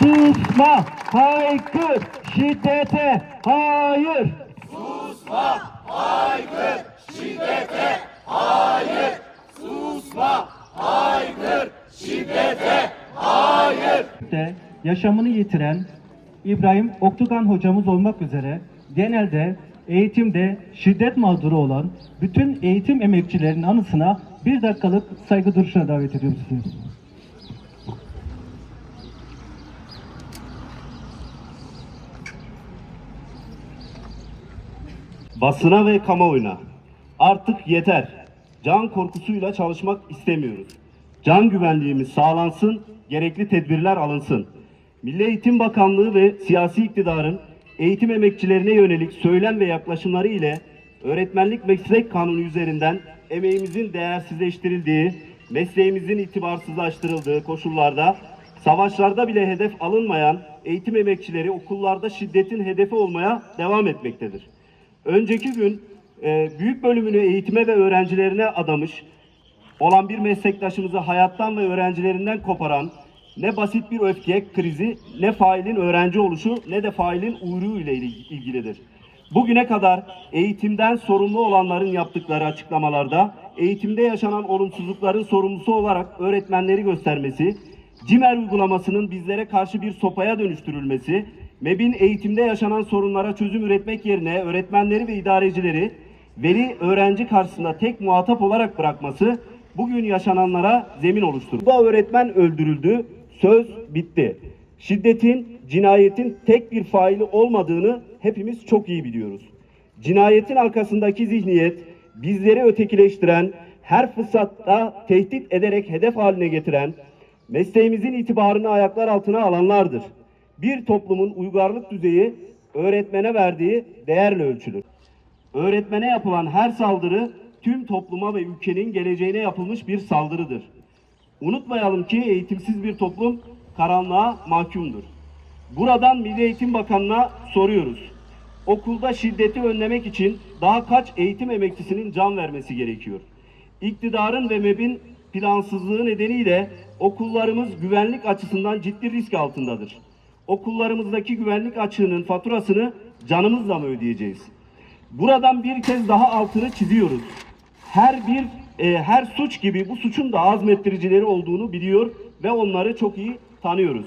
Susma, haykır, şiddete hayır. de yaşamını yitiren İbrahim Oktugan hocamız olmak üzere genelde eğitimde şiddet mağduru olan bütün eğitim emekçilerinin anısına bir dakikalık saygı duruşuna davet ediyorum sizi. Basına ve kamuoyuna artık yeter. Can korkusuyla çalışmak istemiyoruz. Can güvenliğimiz sağlansın, gerekli tedbirler alınsın. Milli Eğitim Bakanlığı ve siyasi iktidarın eğitim emekçilerine yönelik söylem ve yaklaşımları ile öğretmenlik meslek kanunu üzerinden emeğimizin değersizleştirildiği, mesleğimizin itibarsızlaştırıldığı koşullarda savaşlarda bile hedef alınmayan eğitim emekçileri okullarda şiddetin hedefi olmaya devam etmektedir. Önceki gün e, büyük bölümünü eğitime ve öğrencilerine adamış olan bir meslektaşımızı hayattan ve öğrencilerinden koparan ne basit bir öfke krizi, ne failin öğrenci oluşu, ne de failin uyruğu ile ilgilidir. Bugüne kadar eğitimden sorumlu olanların yaptıkları açıklamalarda eğitimde yaşanan olumsuzlukların sorumlusu olarak öğretmenleri göstermesi, CİMER uygulamasının bizlere karşı bir sopaya dönüştürülmesi, MEB'in eğitimde yaşanan sorunlara çözüm üretmek yerine öğretmenleri ve idarecileri veli öğrenci karşısında tek muhatap olarak bırakması bugün yaşananlara zemin oluşturdu. Bu öğretmen öldürüldü, söz bitti. Şiddetin, cinayetin tek bir faili olmadığını hepimiz çok iyi biliyoruz. Cinayetin arkasındaki zihniyet bizleri ötekileştiren, her fırsatta tehdit ederek hedef haline getiren, mesleğimizin itibarını ayaklar altına alanlardır. Bir toplumun uygarlık düzeyi öğretmene verdiği değerle ölçülür. Öğretmene yapılan her saldırı tüm topluma ve ülkenin geleceğine yapılmış bir saldırıdır. Unutmayalım ki eğitimsiz bir toplum karanlığa mahkumdur. Buradan Milli Eğitim Bakanı'na soruyoruz. Okulda şiddeti önlemek için daha kaç eğitim emekçisinin can vermesi gerekiyor? İktidarın ve MEB'in plansızlığı nedeniyle okullarımız güvenlik açısından ciddi risk altındadır. Okullarımızdaki güvenlik açığının faturasını canımızla mı ödeyeceğiz? Buradan bir kez daha altını çiziyoruz. Her bir e, her suç gibi bu suçun da azmettiricileri olduğunu biliyor ve onları çok iyi tanıyoruz.